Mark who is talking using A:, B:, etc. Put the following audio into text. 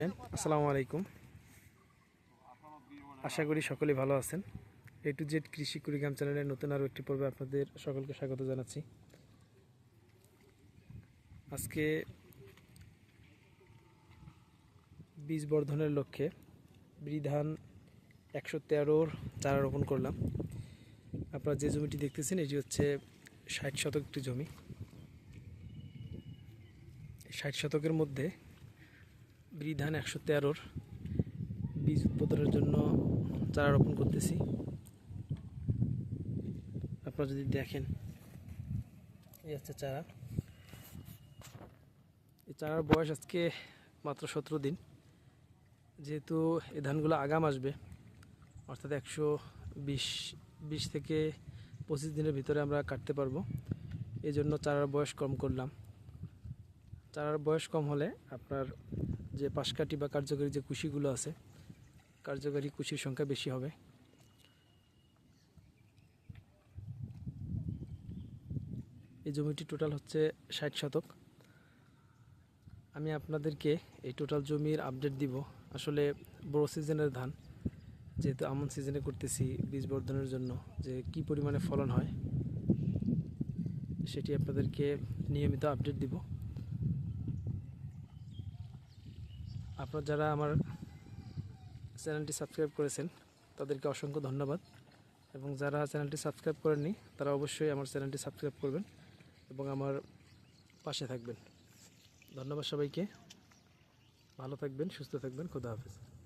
A: আসসালামু আলাইকুম। আশা করি সকলে ভালো আছেন। এ টু জেড কৃষি কুড়িগ্রাম চ্যানেলের নতুন আরও একটি পর্বে আপনাদের সকলকে স্বাগত জানাচ্ছি। আজকে বীজ বর্ধনের লক্ষ্যে বিধান একশো তেরোর চারা রোপণ করলাম। আপনারা যে জমিটি দেখতেছেন, এটি হচ্ছে ষাট শতক একটি জমি। ষাট শতকের মধ্যে বিধান একশো তেরোর বীজ উৎপাদনের জন্য চারা রোপণ করতেছি। আপনারা যদি দেখেন এই হচ্ছে চারা। এই চারার বয়স আজকে মাত্র সতেরো দিন। যেহেতু এই ধানগুলো আগাম আসবে, অর্থাৎ একশো বিশ বিশ থেকে পঁচিশ দিনের ভিতরে আমরা কাটতে পারব। এই জন্য চারার বয়স কম করলাম। চারার বয়স কম হলে আপনার যে পাশকাঠি বা কার্যকরী যে কুশিগুলো আছে, কার্যকরী কুশির সংখ্যা বেশি হবে। এই জমিটি টোটাল হচ্ছে ষাট শতক। আমি আপনাদেরকে এই টোটাল জমির আপডেট দিব। আসলে বড় সিজনের ধান, যেহেতু আমন সিজনে করতেছি বীজ বর্ধনের জন্য, যে কি পরিমাণে ফলন হয়, সেটি আপনাদেরকে নিয়মিত আপডেট দিব। আপনারা যারা আমার চ্যানেলটি সাবস্ক্রাইব করেছেন, তাদেরকে অসংখ্য ধন্যবাদ। এবং যারা চ্যানেলটি সাবস্ক্রাইব করেননি, তারা অবশ্যই আমার চ্যানেলটি সাবস্ক্রাইব করবেন এবং আমার পাশে থাকবেন। ধন্যবাদ সবাইকে। ভালো থাকবেন, সুস্থ থাকবেন। খোদা হাফেজ।